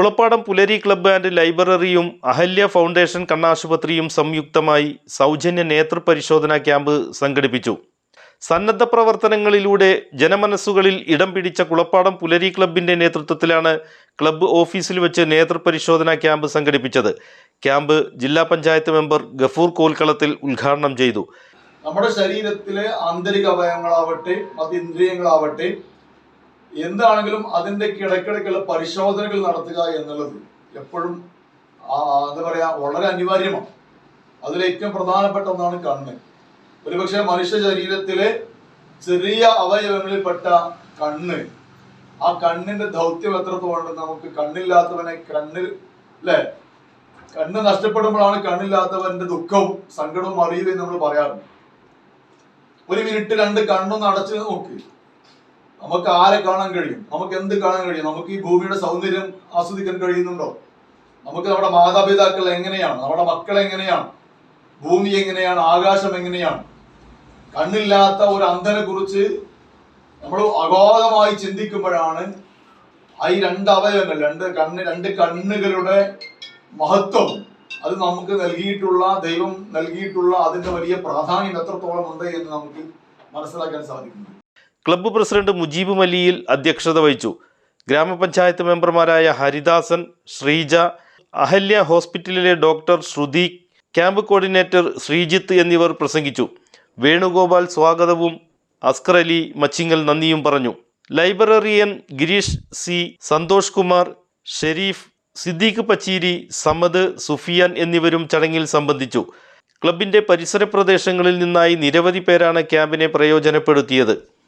Kulappadam Pulari club and ലൈബ്രറിയും Ahalya foundation കണ്ണാശുപത്രിയും സംയുക്തമായി സൗജന്യ നേതൃപരിശോധനാ ക്യാമ്പ് സംഘടിപ്പിച്ചു. സന്നദ്ധ പ്രവർത്തനങ്ങളിലൂടെ ജനമനസ്സുകളിൽ ഇടം പിടിച്ച കുളപ്പാടം പുലരി ക്ലബിന്റെ നേതൃത്വത്തിലാണ് ക്ലബ്ബ് ഓഫീസിൽ വെച്ച് നേതൃപരിശോധനാ ക്യാമ്പ് സംഘടിപ്പിച്ചത്. ക്യാമ്പ് ജില്ലാ പഞ്ചായത്ത് മെമ്പർ ഗഫൂർ കോൽക്കളത്തിൽ ഉദ്ഘാടനം ചെയ്തു. നമ്മുടെ ശരീരത്തിലെ ആന്തരിക അവയവങ്ങളാവട്ടെ മതിന്ദ്രിയങ്ങളാവട്ടെ എന്താണെങ്കിലും അതിന്റെ കിടക്കിടക്കുള്ള പരിശോധനകൾ നടത്തുക എന്നുള്ളത് എപ്പോഴും എന്താ പറയാ വളരെ അനിവാര്യമാണ്. അതിൽ ഏറ്റവും പ്രധാനപ്പെട്ട ഒന്നാണ് കണ്ണ്. ഒരുപക്ഷെ മനുഷ്യ ശരീരത്തിലെ ചെറിയ അവയവങ്ങളിൽപ്പെട്ട കണ്ണ് ആ കണ്ണിന്റെ ദൗത്യം എത്രത്തോളം നമുക്ക് കണ്ണില്ലാത്തവനെ കണ്ണിൽ അല്ലെ? കണ്ണ് നഷ്ടപ്പെടുമ്പോഴാണ് കണ്ണില്ലാത്തവന്റെ ദുഃഖവും സങ്കടവും അറിയുകയും നമ്മൾ പറയാറുണ്ട്. ഒരു മിനിറ്റ് രണ്ട് കണ്ണൊന്ന് അടച്ച് നോക്ക്. നമുക്ക് ആരെ കാണാൻ കഴിയും? നമുക്ക് എന്ത് കാണാൻ കഴിയും? നമുക്ക് ഈ ഭൂമിയുടെ സൗന്ദര്യം ആസ്വദിക്കാൻ കഴിയുന്നുണ്ടോ? നമുക്ക് നമ്മുടെ മാതാപിതാക്കൾ എങ്ങനെയാണ്? നമ്മുടെ മക്കൾ എങ്ങനെയാണ്? ഭൂമി എങ്ങനെയാണ്? ആകാശം എങ്ങനെയാണ്? കണ്ണില്ലാത്ത ഒരു അന്ധനെ കുറിച്ച് നമ്മൾ അഗോധമായി ചിന്തിക്കുമ്പോഴാണ് ഈ രണ്ട് അവയവങ്ങൾ രണ്ട് കണ്ണ് രണ്ട് കണ്ണുകളുടെ മഹത്വം. അത് നമുക്ക് നൽകിയിട്ടുള്ള ദൈവം നൽകിയിട്ടുള്ള അതിന്റെ വലിയ പ്രാധാന്യം എത്രത്തോളം ഉണ്ട് എന്ന് നമുക്ക് മനസ്സിലാക്കാൻ സാധിക്കുന്നു. ക്ലബ്ബ് പ്രസിഡന്റ് മുജീബ് മലിയിൽ അധ്യക്ഷത വഹിച്ചു. ഗ്രാമപഞ്ചായത്ത് മെമ്പർമാരായ ഹരിദാസൻ ശ്രീജ അഹല്യ ഹോസ്പിറ്റലിലെ doctor Sruthi camp coordinator Sreejith എന്നിവർ പ്രസംഗിച്ചു. വേണുഗോപാൽ സ്വാഗതവും അസ്കർ അലി മച്ചിങ്ങൽ നന്ദിയും പറഞ്ഞു. Librarian Gireesh C. Santhosh Kumar Sharif Siddique Pacheeri Samad Sufiyan എന്നിവരും ചടങ്ങിൽ സംബന്ധിച്ചു. ക്ലബിന്റെ പരിസര പ്രദേശങ്ങളിൽ നിന്നായി നിരവധി പേരാണ് ക്യാമ്പിനെ പ്രയോജനപ്പെടുത്തിയത്.